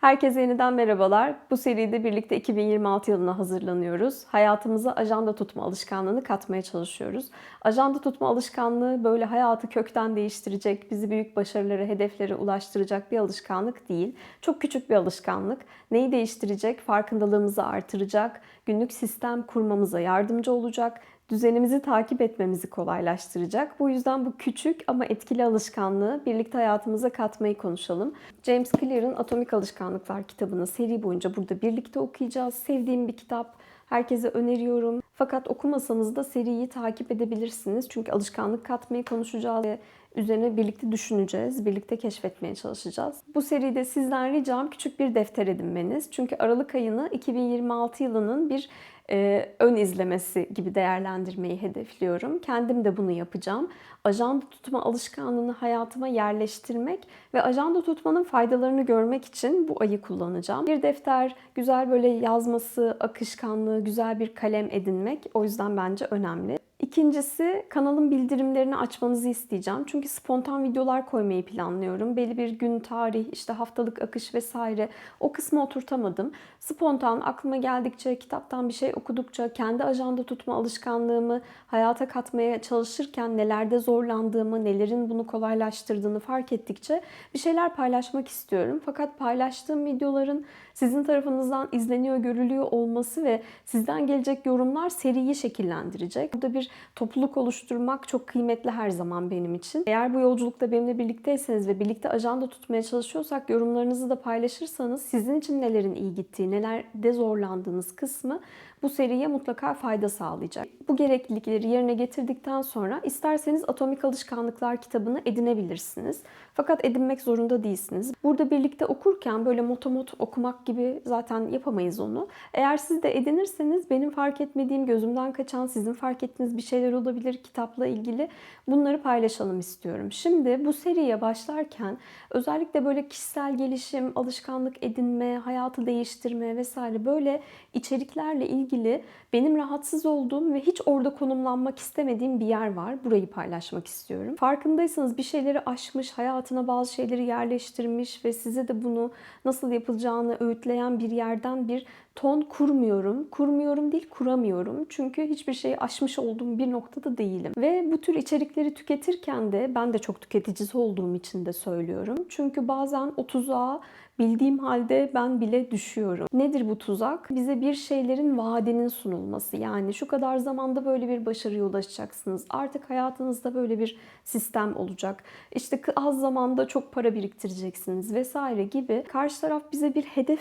Herkese yeniden merhabalar. Bu seride birlikte 2026 yılına hazırlanıyoruz. Hayatımıza ajanda tutma alışkanlığını katmaya çalışıyoruz. Ajanda tutma alışkanlığı böyle hayatı kökten değiştirecek, bizi büyük başarılara, hedeflere ulaştıracak bir alışkanlık değil. Çok küçük bir alışkanlık. Neyi değiştirecek? Farkındalığımızı artıracak, günlük sistem kurmamıza yardımcı olacak, düzenimizi takip etmemizi kolaylaştıracak. Bu yüzden bu küçük ama etkili alışkanlığı birlikte hayatımıza katmayı konuşalım. James Clear'ın Atomik Alışkanlıklar kitabını seri boyunca burada birlikte okuyacağız. Sevdiğim bir kitap. Herkese öneriyorum. Fakat okumasanız da seriyi takip edebilirsiniz. Çünkü alışkanlık katmayı konuşacağız ve üzerine birlikte düşüneceğiz, birlikte keşfetmeye çalışacağız. Bu seride sizden ricam küçük bir defter edinmeniz. Çünkü Aralık ayını 2026 yılının bir e, ön izlemesi gibi değerlendirmeyi hedefliyorum. Kendim de bunu yapacağım. Ajanda tutma alışkanlığını hayatıma yerleştirmek ve ajanda tutmanın faydalarını görmek için bu ayı kullanacağım. Bir defter, güzel böyle yazması, akışkanlığı, güzel bir kalem edinmek o yüzden bence önemli. İkincisi kanalın bildirimlerini açmanızı isteyeceğim. Çünkü spontan videolar koymayı planlıyorum. Belli bir gün, tarih, işte haftalık akış vesaire o kısmı oturtamadım. Spontan aklıma geldikçe, kitaptan bir şey okudukça, kendi ajanda tutma alışkanlığımı hayata katmaya çalışırken nelerde zorlandığımı, nelerin bunu kolaylaştırdığını fark ettikçe bir şeyler paylaşmak istiyorum. Fakat paylaştığım videoların sizin tarafınızdan izleniyor, görülüyor olması ve sizden gelecek yorumlar seriyi şekillendirecek. Burada bir topluluk oluşturmak çok kıymetli her zaman benim için. Eğer bu yolculukta benimle birlikteyseniz ve birlikte ajanda tutmaya çalışıyorsak yorumlarınızı da paylaşırsanız sizin için nelerin iyi gittiği, nelerde zorlandığınız kısmı bu seriye mutlaka fayda sağlayacak. Bu gereklilikleri yerine getirdikten sonra isterseniz Atomik Alışkanlıklar kitabını edinebilirsiniz. Fakat edinmek zorunda değilsiniz. Burada birlikte okurken böyle motomot okumak gibi zaten yapamayız onu. Eğer siz de edinirseniz benim fark etmediğim, gözümden kaçan, sizin fark ettiğiniz bir şeyler olabilir kitapla ilgili. Bunları paylaşalım istiyorum. Şimdi bu seriye başlarken özellikle böyle kişisel gelişim, alışkanlık edinme, hayatı değiştirme vesaire böyle içeriklerle ilgili benim rahatsız olduğum ve hiç orada konumlanmak istemediğim bir yer var. Burayı paylaşmak istiyorum. Farkındaysanız bir şeyleri aşmış, hayatına bazı şeyleri yerleştirmiş ve size de bunu nasıl yapılacağını öğütleyen bir yerden bir ton kurmuyorum. Kurmuyorum değil, kuramıyorum. Çünkü hiçbir şeyi aşmış olduğum bir noktada değilim. Ve bu tür içerikleri tüketirken de ben de çok tüketicisi olduğum için de söylüyorum. Çünkü bazen o tuzağa bildiğim halde ben bile düşüyorum. Nedir bu tuzak? Bize bir şeylerin vaadinin sunulması. Yani şu kadar zamanda böyle bir başarıya ulaşacaksınız. Artık hayatınızda böyle bir sistem olacak. İşte az zamanda çok para biriktireceksiniz vesaire gibi. Karşı taraf bize bir hedef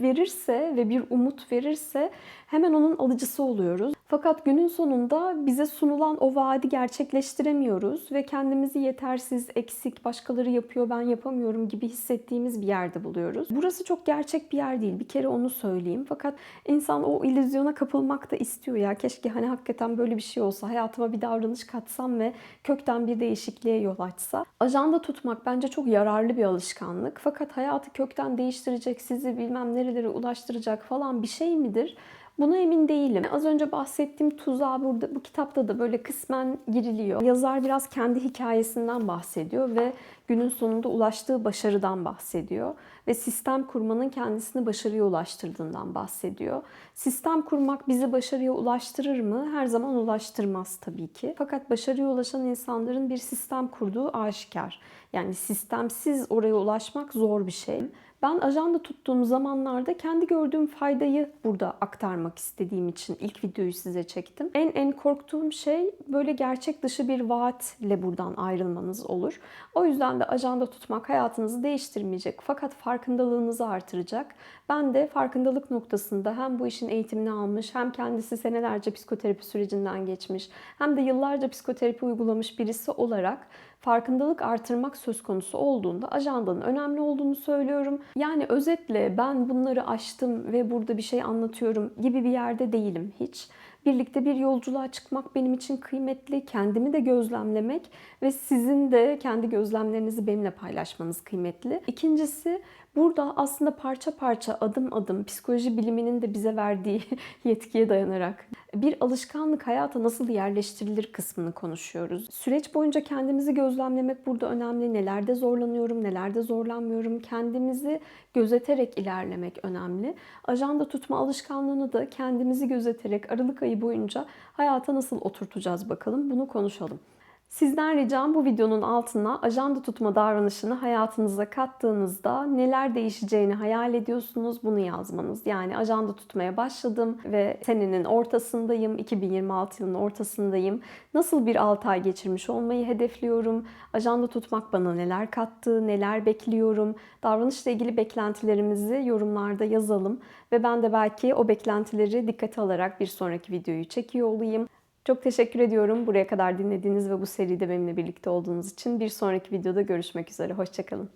verirse ve bir umut verirse hemen onun alıcısı oluyoruz. Fakat günün sonunda bize sunulan o vaadi gerçekleştiremiyoruz ve kendimizi yetersiz, eksik, başkaları yapıyor ben yapamıyorum gibi hissettiğimiz bir yerde buluyoruz. Burası çok gerçek bir yer değil. Bir kere onu söyleyeyim. Fakat insan o illüzyona kapılmak da istiyor ya. Keşke hani hakikaten böyle bir şey olsa. Hayatıma bir davranış katsam ve kökten bir değişikliğe yol açsa. Ajanda tutmak bence çok yararlı bir alışkanlık. Fakat hayatı kökten değiştirecek, sizi bilmem nerelere ulaştıracak falan bir şey midir? Buna emin değilim. Az önce bahsettiğim tuzağa burada bu kitapta da böyle kısmen giriliyor. Yazar biraz kendi hikayesinden bahsediyor ve günün sonunda ulaştığı başarıdan bahsediyor ve sistem kurmanın kendisini başarıya ulaştırdığından bahsediyor. Sistem kurmak bizi başarıya ulaştırır mı? Her zaman ulaştırmaz tabii ki. Fakat başarıya ulaşan insanların bir sistem kurduğu aşikar. Yani sistemsiz oraya ulaşmak zor bir şey. Ben ajanda tuttuğum zamanlarda kendi gördüğüm faydayı burada aktarmak istediğim için ilk videoyu size çektim. En en korktuğum şey böyle gerçek dışı bir vaatle buradan ayrılmanız olur. O yüzden de ajanda tutmak hayatınızı değiştirmeyecek fakat farkındalığınızı artıracak. Ben de farkındalık noktasında hem bu işin eğitimini almış hem kendisi senelerce psikoterapi sürecinden geçmiş hem de yıllarca psikoterapi uygulamış birisi olarak farkındalık artırmak söz konusu olduğunda ajandanın önemli olduğunu söylüyorum. Yani özetle ben bunları aştım ve burada bir şey anlatıyorum gibi bir yerde değilim hiç. Birlikte bir yolculuğa çıkmak benim için kıymetli. Kendimi de gözlemlemek ve sizin de kendi gözlemlerinizi benimle paylaşmanız kıymetli. İkincisi burada aslında parça parça adım adım psikoloji biliminin de bize verdiği yetkiye dayanarak bir alışkanlık hayata nasıl yerleştirilir kısmını konuşuyoruz. Süreç boyunca kendimizi gözlemlemek burada önemli. Nelerde zorlanıyorum, nelerde zorlanmıyorum. Kendimizi gözeterek ilerlemek önemli. Ajanda tutma alışkanlığını da kendimizi gözeterek Aralık ayı boyunca hayata nasıl oturtacağız bakalım. Bunu konuşalım. Sizden ricam bu videonun altına ajanda tutma davranışını hayatınıza kattığınızda neler değişeceğini hayal ediyorsunuz bunu yazmanız. Yani ajanda tutmaya başladım ve senenin ortasındayım, 2026 yılının ortasındayım. Nasıl bir 6 ay geçirmiş olmayı hedefliyorum? Ajanda tutmak bana neler kattı, neler bekliyorum? Davranışla ilgili beklentilerimizi yorumlarda yazalım ve ben de belki o beklentileri dikkate alarak bir sonraki videoyu çekiyor olayım. Çok teşekkür ediyorum buraya kadar dinlediğiniz ve bu seride benimle birlikte olduğunuz için. Bir sonraki videoda görüşmek üzere. Hoşçakalın.